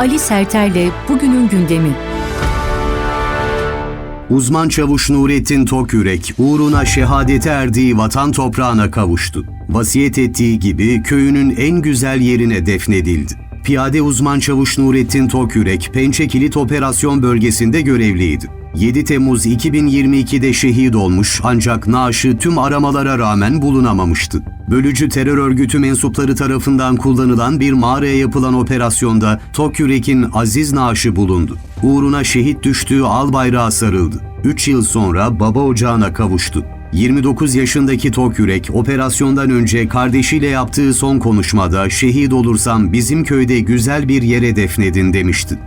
Ali Serter'le bugünün gündemi. Uzman çavuş Nurettin Tokyürek uğruna şehadete erdiği vatan toprağına kavuştu. Vasiyet ettiği gibi köyünün en güzel yerine defnedildi. Piyade uzman çavuş Nurettin Tokyürek, Pençe Kilit Operasyon Bölgesi'nde görevliydi. 7 Temmuz 2022'de şehit olmuş ancak naaşı tüm aramalara rağmen bulunamamıştı. Bölücü terör örgütü mensupları tarafından kullanılan bir mağaraya yapılan operasyonda Tokyürek'in aziz naaşı bulundu. Uğruna şehit düştüğü al bayrağı sarıldı. 3 yıl sonra baba ocağına kavuştu. 29 yaşındaki Tokyürek operasyondan önce kardeşiyle yaptığı son konuşmada şehit olursam bizim köyde güzel bir yere defnedin demişti.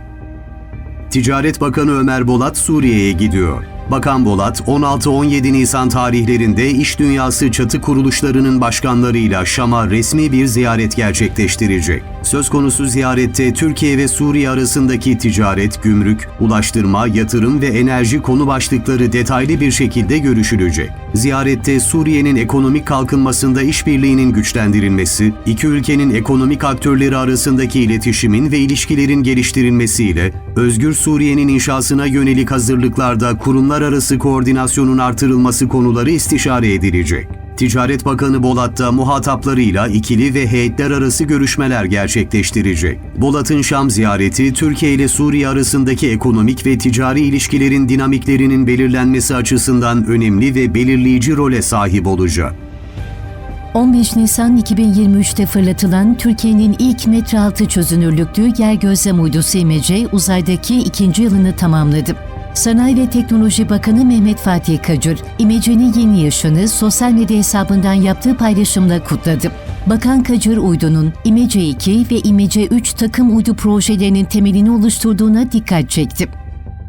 Ticaret Bakanı Ömer Bolat Suriye'ye gidiyor. Bakan Bolat 16-17 Nisan tarihlerinde iş dünyası çatı kuruluşlarının başkanlarıyla Şam'a resmi bir ziyaret gerçekleştirecek. Söz konusu ziyarette Türkiye ve Suriye arasındaki ticaret, gümrük, ulaştırma, yatırım ve enerji konu başlıkları detaylı bir şekilde görüşülecek. Ziyarette Suriye'nin ekonomik kalkınmasında işbirliğinin güçlendirilmesi, iki ülkenin ekonomik aktörleri arasındaki iletişimin ve ilişkilerin geliştirilmesiyle Özgür Suriye'nin inşasına yönelik hazırlıklarda kurumlar arası koordinasyonun artırılması konuları istişare edilecek. Ticaret Bakanı Bolat'ta muhataplarıyla ikili ve heyetler arası görüşmeler gerçekleştirecek. Bolat'ın Şam ziyareti Türkiye ile Suriye arasındaki ekonomik ve ticari ilişkilerin dinamiklerinin belirlenmesi açısından önemli ve belirleyici role sahip olacak. 15 Nisan 2023'te fırlatılan Türkiye'nin ilk metre altı çözünürlüklü yer gözlem uydusu İmece uzaydaki ikinci yılını tamamladı. Sanayi ve Teknoloji Bakanı Mehmet Fatih Kacır, İmece'nin yeni yaşını sosyal medya hesabından yaptığı paylaşımla kutladı. Bakan Kacır uydunun İmece 2 ve İmece 3 takım uydu projelerinin temelini oluşturduğuna dikkat çekti.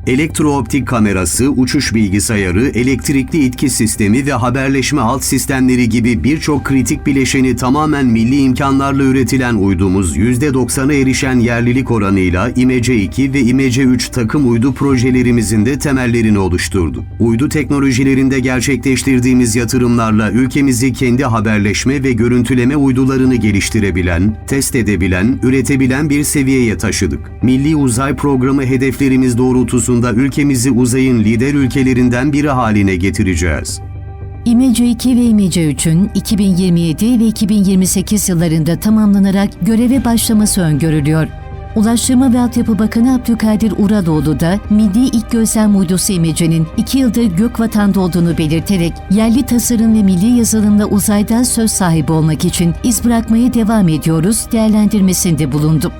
Elektrooptik kamerası, uçuş bilgisayarı, elektrikli itki sistemi ve haberleşme alt sistemleri gibi birçok kritik bileşeni tamamen milli imkanlarla üretilen uydumuz %90'a erişen yerlilik oranıyla İMECE 2 ve İMECE 3 takım uydu projelerimizin de temellerini oluşturdu. Uydu teknolojilerinde gerçekleştirdiğimiz yatırımlarla ülkemizi kendi haberleşme ve görüntüleme uydularını geliştirebilen, test edebilen, üretebilen bir seviyeye taşıdık. Milli Uzay Programı hedeflerimiz doğrultusunda ülkemizi uzayın lider ülkelerinden biri haline getireceğiz. İmece 2 ve İmece 3'ün 2027 ve 2028 yıllarında tamamlanarak göreve başlaması öngörülüyor. Ulaştırma ve Altyapı Bakanı Abdülkadir Uraloğlu da Milli İlk Gözlem Uydusu İmece'nin 2 yıldır gök vatanda olduğunu belirterek yerli tasarım ve milli yazılımla uzayda söz sahibi olmak için iz bırakmaya devam ediyoruz değerlendirmesinde bulundu.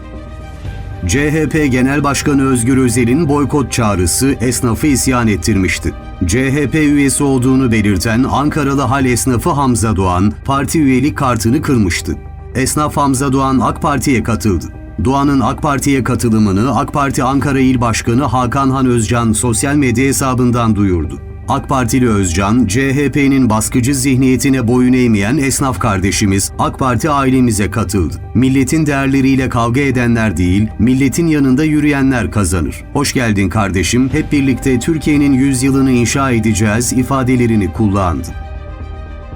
CHP Genel Başkanı Özgür Özel'in boykot çağrısı esnafı isyan ettirmişti. CHP üyesi olduğunu belirten Ankaralı hal esnafı Hamza Doğan, parti üyelik kartını kırmıştı. Esnaf Hamza Doğan AK Parti'ye katıldı. Doğan'ın AK Parti'ye katılımını AK Parti Ankara İl Başkanı Hakan Han Özcan sosyal medya hesabından duyurdu. AK Partili Özcan, CHP'nin baskıcı zihniyetine boyun eğmeyen esnaf kardeşimiz AK Parti ailemize katıldı. Milletin değerleriyle kavga edenler değil, milletin yanında yürüyenler kazanır. Hoş geldin kardeşim, hep birlikte Türkiye'nin yüzyılını inşa edeceğiz ifadelerini kullandı.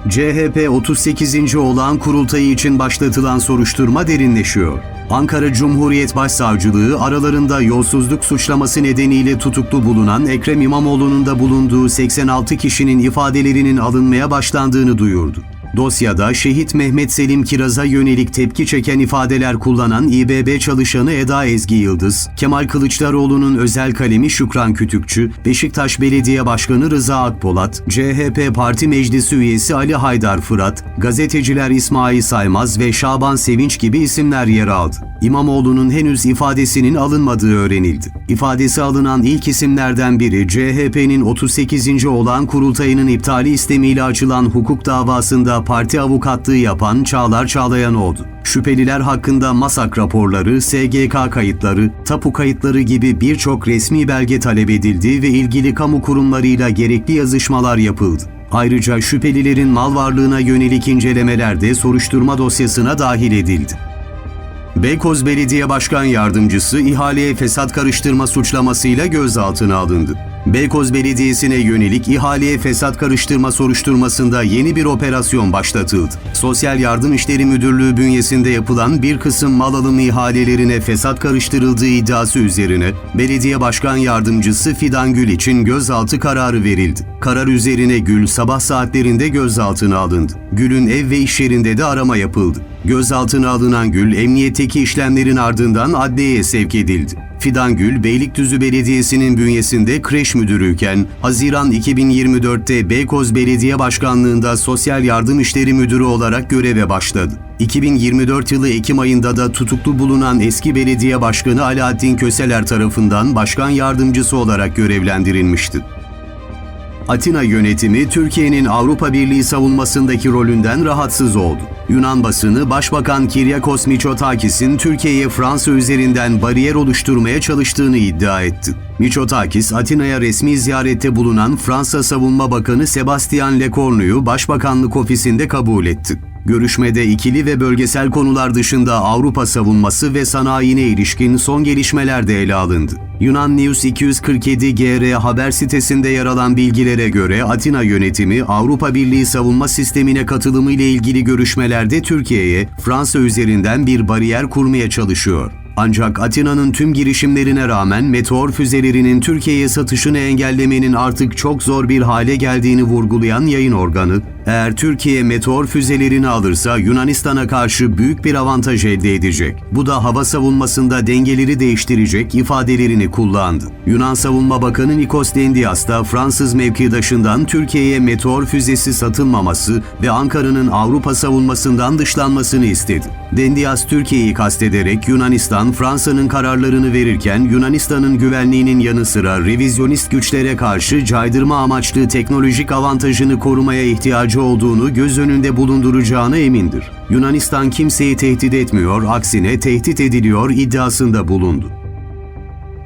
CHP 38. olan kurultayı için başlatılan soruşturma derinleşiyor. Ankara Cumhuriyet Başsavcılığı aralarında yolsuzluk suçlaması nedeniyle tutuklu bulunan Ekrem İmamoğlu'nun da bulunduğu 86 kişinin ifadelerinin alınmaya başlandığını duyurdu. Dosyada şehit Mehmet Selim Kiraz'a yönelik tepki çeken ifadeler kullanan İBB çalışanı Eda Ezgi Yıldız, Kemal Kılıçdaroğlu'nun özel kalemi Şükran Kütükçü, Beşiktaş Belediye Başkanı Rıza Akpolat, CHP Parti Meclisi üyesi Ali Haydar Fırat, gazeteciler İsmail Saymaz ve Şaban Sevinç gibi isimler yer aldı. İmamoğlu'nun henüz ifadesinin alınmadığı öğrenildi. İfadesi alınan ilk isimlerden biri CHP'nin 38. olan kurultayının iptali istemiyle açılan hukuk davasında parti avukatlığı yapan Çağlar Çağlayan oldu. Şüpheliler hakkında MASAK raporları, SGK kayıtları, tapu kayıtları gibi birçok resmi belge talep edildi ve ilgili kamu kurumlarıyla gerekli yazışmalar yapıldı. Ayrıca şüphelilerin mal varlığına yönelik incelemeler de soruşturma dosyasına dahil edildi. Beykoz Belediye Başkan Yardımcısı ihaleye fesat karıştırma suçlamasıyla gözaltına alındı. Beykoz Belediyesi'ne yönelik ihaleye fesat karıştırma soruşturmasında yeni bir operasyon başlatıldı. Sosyal Yardım İşleri Müdürlüğü bünyesinde yapılan bir kısım mal alımı ihalelerine fesat karıştırıldığı iddiası üzerine Belediye Başkan Yardımcısı Fidan Gül için gözaltı kararı verildi. Karar üzerine Gül sabah saatlerinde gözaltına alındı. Gül'ün ev ve iş yerinde de arama yapıldı. Gözaltına alınan Gül, emniyetteki işlemlerin ardından adliyeye sevk edildi. Fidan Gül, Beylikdüzü Belediyesi'nin bünyesinde kreş müdürüyken, Haziran 2024'te Beykoz Belediye Başkanlığı'nda Sosyal Yardım İşleri Müdürü olarak göreve başladı. 2024 yılı Ekim ayında da tutuklu bulunan eski belediye başkanı Alaaddin Köseler tarafından başkan yardımcısı olarak görevlendirilmişti. Atina yönetimi Türkiye'nin Avrupa Birliği savunmasındaki rolünden rahatsız oldu. Yunan basını Başbakan Kyriakos Mitsotakis'in Türkiye'ye Fransa üzerinden bariyer oluşturmaya çalıştığını iddia etti. Mitsotakis, Atina'ya resmi ziyarette bulunan Fransa Savunma Bakanı Sebastian Lecornu'yu Başbakanlık ofisinde kabul etti. Görüşmede ikili ve bölgesel konular dışında Avrupa savunması ve sanayine ilişkin son gelişmeler de ele alındı. Yunan News 247 GR haber sitesinde yer alan bilgilere göre Atina yönetimi Avrupa Birliği savunma sistemine katılımı ile ilgili görüşmelerde Türkiye'ye Fransa üzerinden bir bariyer kurmaya çalışıyor. Ancak Atina'nın tüm girişimlerine rağmen meteor füzelerinin Türkiye'ye satışını engellemenin artık çok zor bir hale geldiğini vurgulayan yayın organı, eğer Türkiye meteor füzelerini alırsa Yunanistan'a karşı büyük bir avantaj elde edecek. Bu da hava savunmasında dengeleri değiştirecek ifadelerini kullandı. Yunan Savunma Bakanı Nikos Dendias da Fransız mevkidaşından Türkiye'ye meteor füzesi satılmaması ve Ankara'nın Avrupa savunmasından dışlanmasını istedi. Dendias Türkiye'yi kastederek Yunanistan, Fransa'nın kararlarını verirken Yunanistan'ın güvenliğinin yanı sıra revizyonist güçlere karşı caydırma amaçlı teknolojik avantajını korumaya ihtiyacı olduğunu göz önünde bulunduracağına emindir. Yunanistan kimseyi tehdit etmiyor, aksine tehdit ediliyor iddiasında bulundu.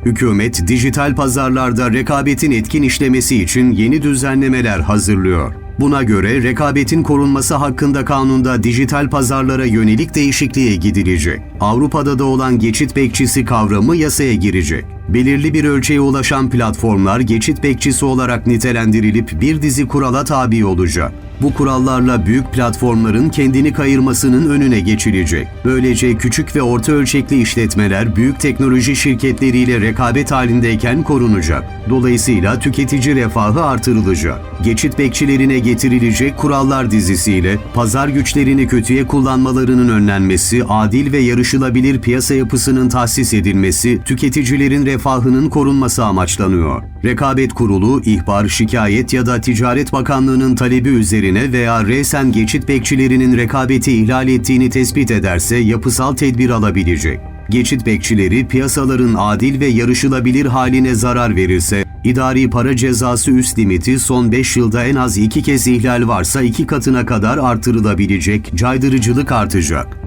Hükümet, dijital pazarlarda rekabetin etkin işlemesi için yeni düzenlemeler hazırlıyor. Buna göre rekabetin korunması hakkında kanunda dijital pazarlara yönelik değişikliğe gidilecek. Avrupa'da da olan geçit bekçisi kavramı yasaya girecek. Belirli bir ölçeğe ulaşan platformlar geçit bekçisi olarak nitelendirilip bir dizi kurala tabi olacak. Bu kurallarla büyük platformların kendini kayırmasının önüne geçilecek. Böylece küçük ve orta ölçekli işletmeler büyük teknoloji şirketleriyle rekabet halindeyken korunacak. Dolayısıyla tüketici refahı artırılacak. Geçit bekçilerine getirilecek kurallar dizisiyle pazar güçlerini kötüye kullanmalarının önlenmesi, adil ve yarışılabilir piyasa yapısının tahsis edilmesi, tüketicilerin refahının korunması amaçlanıyor. Rekabet Kurulu, ihbar, şikayet ya da Ticaret Bakanlığı'nın talebi üzerine veya resen geçit bekçilerinin rekabeti ihlal ettiğini tespit ederse yapısal tedbir alabilecek. Geçit bekçileri piyasaların adil ve yarışılabilir haline zarar verirse, idari para cezası üst limiti son 5 yılda en az 2 kez ihlal varsa 2 katına kadar artırılabilecek, caydırıcılık artacak.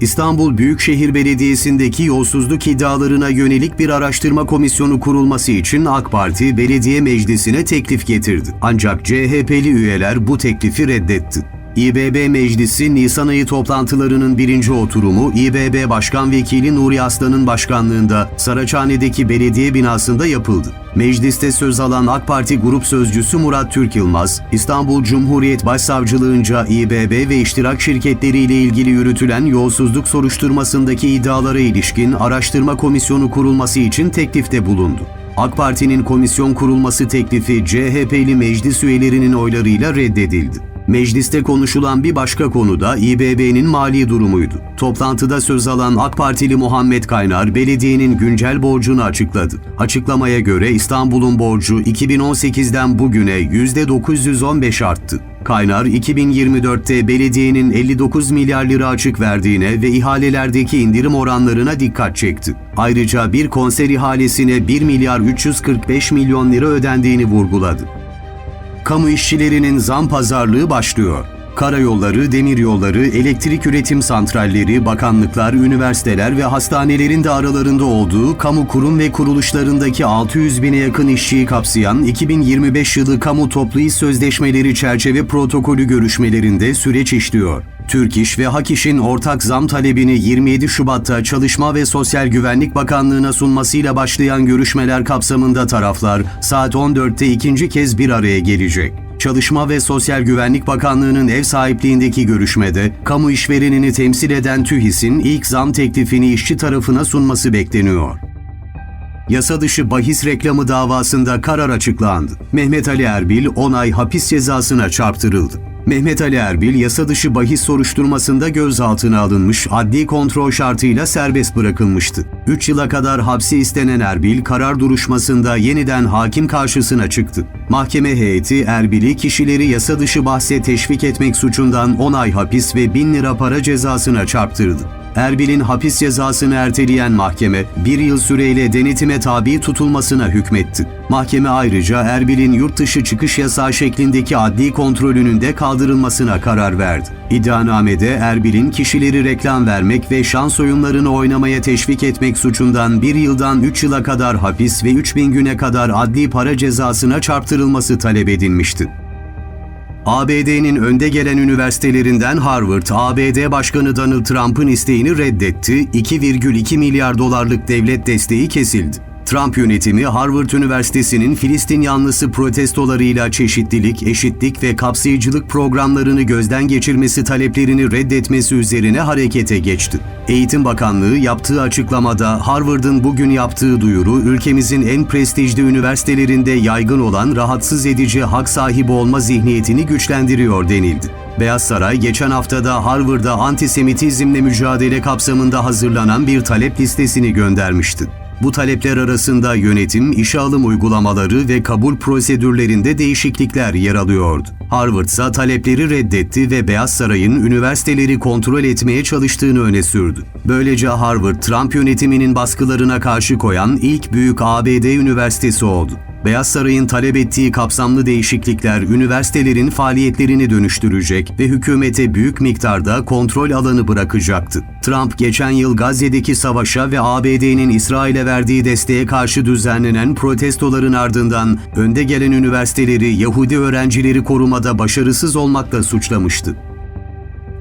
İstanbul Büyükşehir Belediyesi'ndeki yolsuzluk iddialarına yönelik bir araştırma komisyonu kurulması için AK Parti Belediye Meclisi'ne teklif getirdi. Ancak CHP'li üyeler bu teklifi reddetti. İBB Meclisi Nisan ayı toplantılarının birinci oturumu İBB Başkan Vekili Nuri Aslan'ın başkanlığında Saraçhane'deki belediye binasında yapıldı. Mecliste söz alan AK Parti Grup Sözcüsü Murat Türk Yılmaz, İstanbul Cumhuriyet Başsavcılığınca İBB ve iştirak şirketleriyle ilgili yürütülen yolsuzluk soruşturmasındaki iddialara ilişkin araştırma komisyonu kurulması için teklifte bulundu. AK Parti'nin komisyon kurulması teklifi CHP'li meclis üyelerinin oylarıyla reddedildi. Mecliste konuşulan bir başka konu da İBB'nin mali durumuydu. Toplantıda söz alan AK Partili Muhammed Kaynar, belediyenin güncel borcunu açıkladı. Açıklamaya göre İstanbul'un borcu 2018'den bugüne %915 arttı. Kaynar, 2024'te belediyenin 59 milyar lira açık verdiğine ve ihalelerdeki indirim oranlarına dikkat çekti. Ayrıca bir konser ihalesine 1 milyar 345 milyon lira ödendiğini vurguladı. Kamu işçilerinin zam pazarlığı başlıyor. Karayolları, demiryolları, elektrik üretim santralleri, bakanlıklar, üniversiteler ve hastanelerin de aralarında olduğu kamu kurum ve kuruluşlarındaki 600 bine yakın işçiyi kapsayan 2025 yılı kamu toplu iş sözleşmeleri çerçeve protokolü görüşmelerinde süreç işliyor. Türk İş ve Hak İş'in ortak zam talebini 27 Şubat'ta Çalışma ve Sosyal Güvenlik Bakanlığı'na sunmasıyla başlayan görüşmeler kapsamında taraflar saat 14'te ikinci kez bir araya gelecek. Çalışma ve Sosyal Güvenlik Bakanlığı'nın ev sahipliğindeki görüşmede, kamu işverenini temsil eden TÜHİS'in ilk zam teklifini işçi tarafına sunması bekleniyor. Yasa dışı bahis reklamı davasında karar açıklandı. Mehmet Ali Erbil 10 ay hapis cezasına çarptırıldı. Mehmet Ali Erbil yasa dışı bahis soruşturmasında gözaltına alınmış, adli kontrol şartıyla serbest bırakılmıştı. 3 yıla kadar hapsi istenen Erbil karar duruşmasında yeniden hakim karşısına çıktı. Mahkeme heyeti Erbil'i kişileri yasa dışı bahse teşvik etmek suçundan 10 ay hapis ve 1000 lira para cezasına çarptırdı. Erbil'in hapis cezasını erteleyen mahkeme, bir yıl süreyle denetime tabi tutulmasına hükmetti. Mahkeme ayrıca Erbil'in yurt dışı çıkış yasağı şeklindeki adli kontrolünün de kaldırılmasına karar verdi. İddianamede Erbil'in kişileri reklam vermek ve şans oyunlarını oynamaya teşvik etmek suçundan bir yıldan 3 yıla kadar hapis ve 3000 güne kadar adli para cezasına çarptırılması talep edilmişti. ABD'nin önde gelen üniversitelerinden Harvard, ABD Başkanı Donald Trump'ın isteğini reddetti, 2,2 milyar dolarlık devlet desteği kesildi. Trump yönetimi Harvard Üniversitesi'nin Filistin yanlısı protestolarıyla çeşitlilik, eşitlik ve kapsayıcılık programlarını gözden geçirmesi taleplerini reddetmesi üzerine harekete geçti. Eğitim Bakanlığı yaptığı açıklamada Harvard'ın bugün yaptığı duyuru ülkemizin en prestijli üniversitelerinde yaygın olan rahatsız edici hak sahibi olma zihniyetini güçlendiriyor denildi. Beyaz Saray geçen haftada Harvard'a antisemitizmle mücadele kapsamında hazırlanan bir talep listesini göndermişti. Bu talepler arasında yönetim, işe alım uygulamaları ve kabul prosedürlerinde değişiklikler yer alıyordu. Harvard ise talepleri reddetti ve Beyaz Saray'ın üniversiteleri kontrol etmeye çalıştığını öne sürdü. Böylece Harvard, Trump yönetiminin baskılarına karşı koyan ilk büyük ABD üniversitesi oldu. Beyaz Saray'ın talep ettiği kapsamlı değişiklikler üniversitelerin faaliyetlerini dönüştürecek ve hükümete büyük miktarda kontrol alanı bırakacaktı. Trump geçen yıl Gazze'deki savaşa ve ABD'nin İsrail'e verdiği desteğe karşı düzenlenen protestoların ardından önde gelen üniversiteleri Yahudi öğrencileri korumada başarısız olmakla suçlamıştı.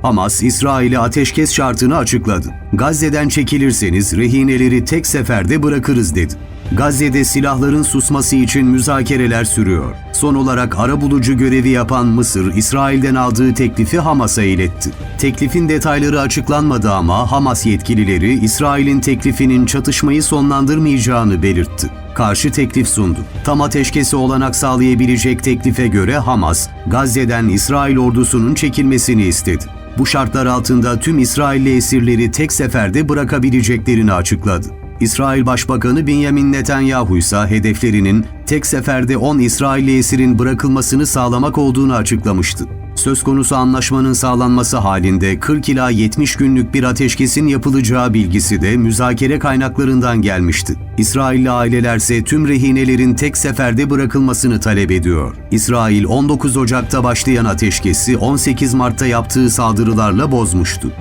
Hamas, İsrail'e ateşkes şartını açıkladı. Gazze'den çekilirseniz rehineleri tek seferde bırakırız dedi. Gazze'de silahların susması için müzakereler sürüyor. Son olarak arabulucu görevi yapan Mısır, İsrail'den aldığı teklifi Hamas'a iletti. Teklifin detayları açıklanmadı ama Hamas yetkilileri İsrail'in teklifinin çatışmayı sonlandırmayacağını belirtti. Karşı teklif sundu. Tam ateşkesi olanak sağlayabilecek teklife göre Hamas, Gazze'den İsrail ordusunun çekilmesini istedi. Bu şartlar altında tüm İsrailli esirleri tek seferde bırakabileceklerini açıkladı. İsrail Başbakanı Benjamin Netanyahu ise hedeflerinin tek seferde 10 İsrailli esirin bırakılmasını sağlamak olduğunu açıklamıştı. Söz konusu anlaşmanın sağlanması halinde 40 ila 70 günlük bir ateşkesin yapılacağı bilgisi de müzakere kaynaklarından gelmişti. İsrailli ailelerse tüm rehinelerin tek seferde bırakılmasını talep ediyor. İsrail 19 Ocak'ta başlayan ateşkesi 18 Mart'ta yaptığı saldırılarla bozmuştu.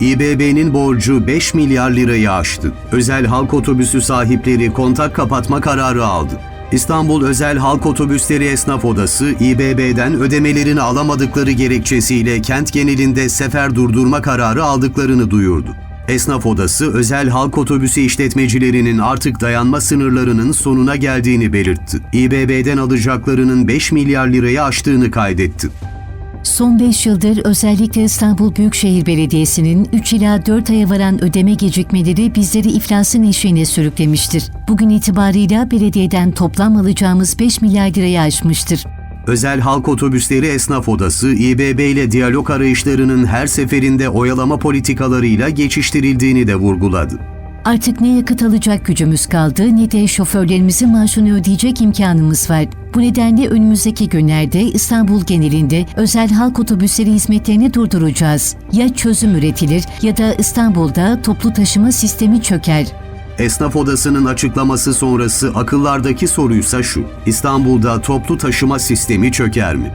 İBB'nin borcu 5 milyar lirayı aştı. Özel halk otobüsü sahipleri kontak kapatma kararı aldı. İstanbul Özel Halk Otobüsleri Esnaf Odası, İBB'den ödemelerini alamadıkları gerekçesiyle kent genelinde sefer durdurma kararı aldıklarını duyurdu. Esnaf Odası, özel halk otobüsü işletmecilerinin artık dayanma sınırlarının sonuna geldiğini belirtti. İBB'den alacaklarının 5 milyar lirayı aştığını kaydetti. Son 5 yıldır özellikle İstanbul Büyükşehir Belediyesi'nin 3 ila 4 aya varan ödeme gecikmeleri bizleri iflasın eşiğine sürüklemiştir. Bugün itibarıyla belediyeden toplam alacağımız 5 milyar lirayı aşmıştır. Özel Halk Otobüsleri Esnaf Odası, İBB ile diyalog arayışlarının her seferinde oyalama politikalarıyla geçiştirildiğini de vurguladı. Artık ne yakıt alacak gücümüz kaldı ne de şoförlerimizin maaşını ödeyecek imkanımız var. Bu nedenle önümüzdeki günlerde İstanbul genelinde özel halk otobüsleri hizmetlerini durduracağız. Ya çözüm üretilir ya da İstanbul'da toplu taşıma sistemi çöker. Esnaf Odası'nın açıklaması sonrası akıllardaki soruysa şu. İstanbul'da toplu taşıma sistemi çöker mi?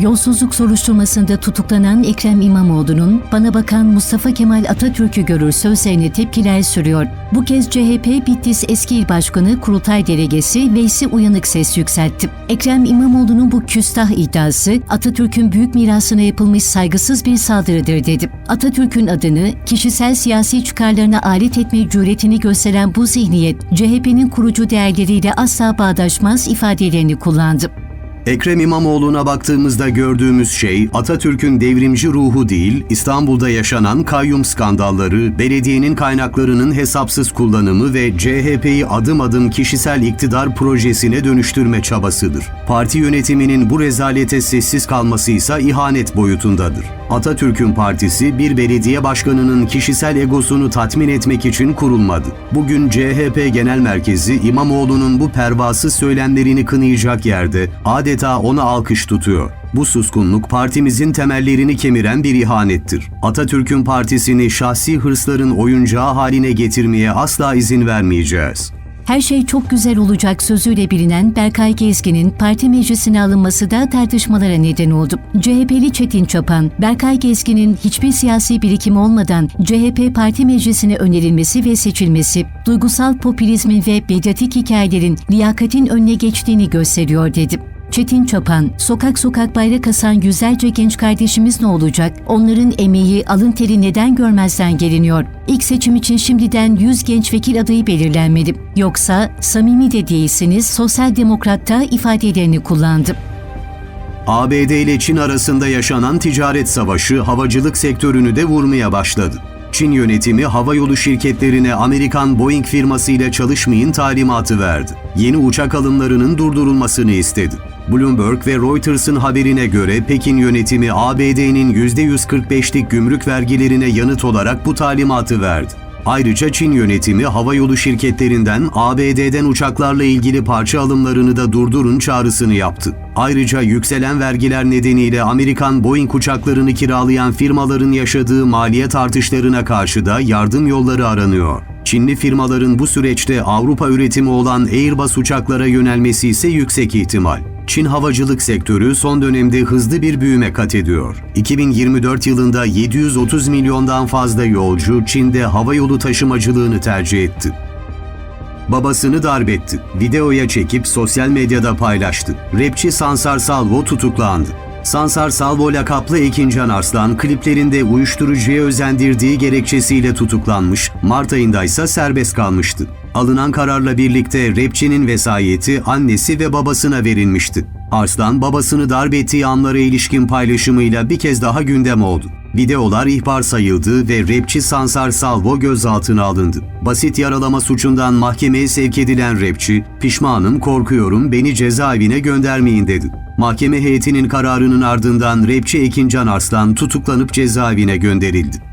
Yolsuzluk soruşturmasında tutuklanan Ekrem İmamoğlu'nun bana bakan Mustafa Kemal Atatürk'ü görür sözlerine tepkiler sürüyor. Bu kez CHP Bitlis eski il başkanı kurultay delegesi Veysi Uyanık ses yükseltti. Ekrem İmamoğlu'nun bu küstah iddiası Atatürk'ün büyük mirasına yapılmış saygısız bir saldırıdır dedi. Atatürk'ün adını kişisel siyasi çıkarlarına alet etme cüretini gösteren bu zihniyet CHP'nin kurucu değerleriyle asla bağdaşmaz ifadelerini kullandı. Ekrem İmamoğlu'na baktığımızda gördüğümüz şey Atatürk'ün devrimci ruhu değil, İstanbul'da yaşanan kayyum skandalları, belediyenin kaynaklarının hesapsız kullanımı ve CHP'yi adım adım kişisel iktidar projesine dönüştürme çabasıdır. Parti yönetiminin bu rezalete sessiz kalması ise ihanet boyutundadır. Atatürk'ün partisi bir belediye başkanının kişisel egosunu tatmin etmek için kurulmadı. Bugün CHP Genel Merkezi İmamoğlu'nun bu pervasız söylemlerini kınayacak yerde adeta ona alkış tutuyor. Bu suskunluk partimizin temellerini kemiren bir ihanettir. Atatürk'ün partisini şahsi hırsların oyuncağı haline getirmeye asla izin vermeyeceğiz. Her şey çok güzel olacak sözüyle bilinen Berkay Gezgin'in parti meclisine alınması da tartışmalara neden oldu. CHP'li Çetin Çapan, Berkay Gezgin'in hiçbir siyasi birikim olmadan CHP parti meclisine önerilmesi ve seçilmesi, duygusal popülizmin ve medyatik hikayelerin liyakatin önüne geçtiğini gösteriyor dedi. Çetin Çapan, sokak sokak bayrak asan yüzlerce genç kardeşimiz ne olacak? Onların emeği, alın teri neden görmezden geliniyor? İlk seçim için şimdiden 100 genç vekil adayı belirlenmeli. Yoksa samimi de değilsiniz, sosyal demokratta ifadelerini kullandı. ABD ile Çin arasında yaşanan ticaret savaşı havacılık sektörünü de vurmaya başladı. Çin yönetimi havayolu şirketlerine Amerikan Boeing firması ile çalışmayın talimatı verdi. Yeni uçak alımlarının durdurulmasını istedi. Bloomberg ve Reuters'ın haberine göre Pekin yönetimi ABD'nin %145'lik gümrük vergilerine yanıt olarak bu talimatı verdi. Ayrıca Çin yönetimi havayolu şirketlerinden ABD'den uçaklarla ilgili parça alımlarını da durdurun çağrısını yaptı. Ayrıca yükselen vergiler nedeniyle Amerikan Boeing uçaklarını kiralayan firmaların yaşadığı maliyet artışlarına karşı da yardım yolları aranıyor. Çinli firmaların bu süreçte Avrupa üretimi olan Airbus uçaklara yönelmesi ise yüksek ihtimal. Çin havacılık sektörü son dönemde hızlı bir büyüme kat ediyor. 2024 yılında 730 milyondan fazla yolcu Çin'de havayolu taşımacılığını tercih etti. Babasını darbetti. Videoya çekip sosyal medyada paylaştı. Rapçi Sansar Salvo tutuklandı. Sansar Salvo lakaplı Ekincan Arslan kliplerinde uyuşturucuya özendirdiği gerekçesiyle tutuklanmış, Mart ayında ise serbest kalmıştı. Alınan kararla birlikte rapçinin vesayeti annesi ve babasına verilmişti. Arslan babasını darp ettiği anlara ilişkin paylaşımıyla bir kez daha gündem oldu. Videolar ihbar sayıldı ve rapçi Sansar Salvo gözaltına alındı. Basit yaralama suçundan mahkemeye sevk edilen rapçi, pişmanım korkuyorum beni cezaevine göndermeyin dedi. Mahkeme heyetinin kararının ardından rapçi Ekincan Arslan tutuklanıp cezaevine gönderildi.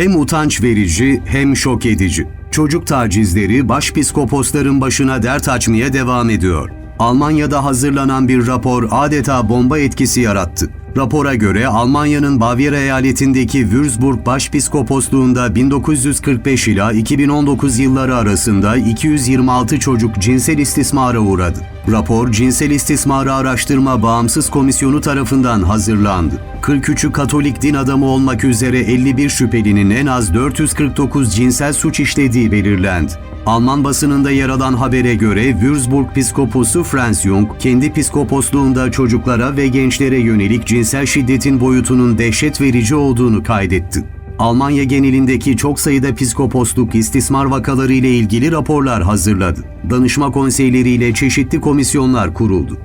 Hem utanç verici hem şok edici. Çocuk tacizleri başpiskoposların başına dert açmaya devam ediyor. Almanya'da hazırlanan bir rapor adeta bomba etkisi yarattı. Rapora göre Almanya'nın Bavyera eyaletindeki Würzburg Başpiskoposluğunda 1945 ila 2019 yılları arasında 226 çocuk cinsel istismara uğradı. Rapor Cinsel İstismarı Araştırma Bağımsız Komisyonu tarafından hazırlandı. 43'ü Katolik din adamı olmak üzere 51 şüphelinin en az 449 cinsel suç işlediği belirlendi. Alman basınında yer alan habere göre Würzburg Piskoposu Franz Jung, kendi piskoposluğunda çocuklara ve gençlere yönelik cinsel şiddetin boyutunun dehşet verici olduğunu kaydetti. Almanya genelindeki çok sayıda psikoposluk istismar vakaları ile ilgili raporlar hazırladı. Danışma konseyleriyle çeşitli komisyonlar kuruldu.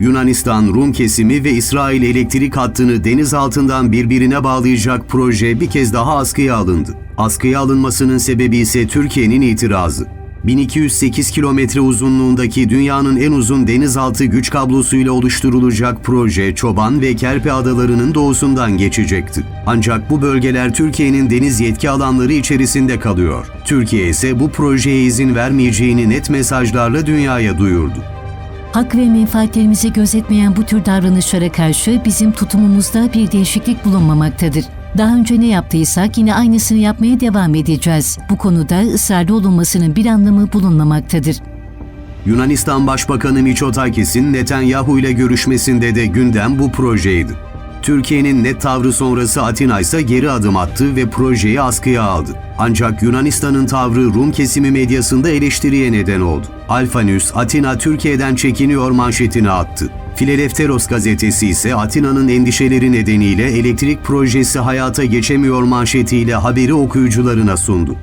Yunanistan, Rum kesimi ve İsrail elektrik hattını deniz altından birbirine bağlayacak proje bir kez daha askıya alındı. Askıya alınmasının sebebi ise Türkiye'nin itirazı. 1208 kilometre uzunluğundaki dünyanın en uzun denizaltı güç kablosuyla oluşturulacak proje Çoban ve Kerpe adalarının doğusundan geçecekti. Ancak bu bölgeler Türkiye'nin deniz yetki alanları içerisinde kalıyor. Türkiye ise bu projeye izin vermeyeceğini net mesajlarla dünyaya duyurdu. Hak ve menfaatlerimizi gözetmeyen bu tür davranışlara karşı bizim tutumumuzda bir değişiklik bulunmamaktadır. Daha önce ne yaptıysak yine aynısını yapmaya devam edeceğiz. Bu konuda ısrarlı olunmasının bir anlamı bulunmamaktadır. Yunanistan Başbakanı Mitsotakis'in Netanyahu ile görüşmesinde de gündem bu projeydi. Türkiye'nin net tavrı sonrası Atina ise geri adım attı ve projeyi askıya aldı. Ancak Yunanistan'ın tavrı Rum kesimi medyasında eleştiriye neden oldu. Alfa Atina Türkiye'den çekiniyor manşetini attı. Filelefteros gazetesi ise Atina'nın endişeleri nedeniyle elektrik projesi hayata geçemiyor manşetiyle haberi okuyucularına sundu.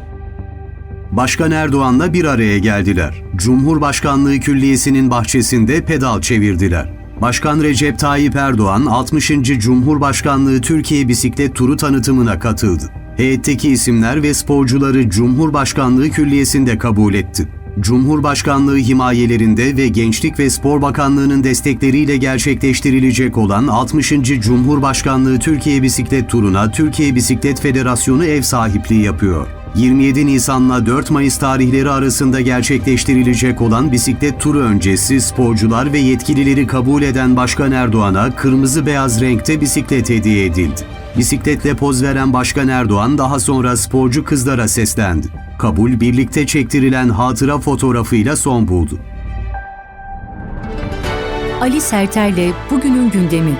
Başkan Erdoğan'la bir araya geldiler. Cumhurbaşkanlığı Külliyesi'nin bahçesinde pedal çevirdiler. Başkan Recep Tayyip Erdoğan 60. Cumhurbaşkanlığı Türkiye Bisiklet Turu tanıtımına katıldı. Heyetteki isimler ve sporcuları Cumhurbaşkanlığı Külliyesi'nde kabul etti. Cumhurbaşkanlığı himayelerinde ve Gençlik ve Spor Bakanlığı'nın destekleriyle gerçekleştirilecek olan 60. Cumhurbaşkanlığı Türkiye Bisiklet Turu'na Türkiye Bisiklet Federasyonu ev sahipliği yapıyor. 27 Nisan'la 4 Mayıs tarihleri arasında gerçekleştirilecek olan bisiklet turu öncesi sporcular ve yetkilileri kabul eden Başkan Erdoğan'a kırmızı beyaz renkte bisiklet hediye edildi. Bisikletle poz veren Başkan Erdoğan daha sonra sporcu kızlara seslendi. Kabul birlikte çektirilen hatıra fotoğrafıyla son buldu. Ali Serter'le bugünün gündemi.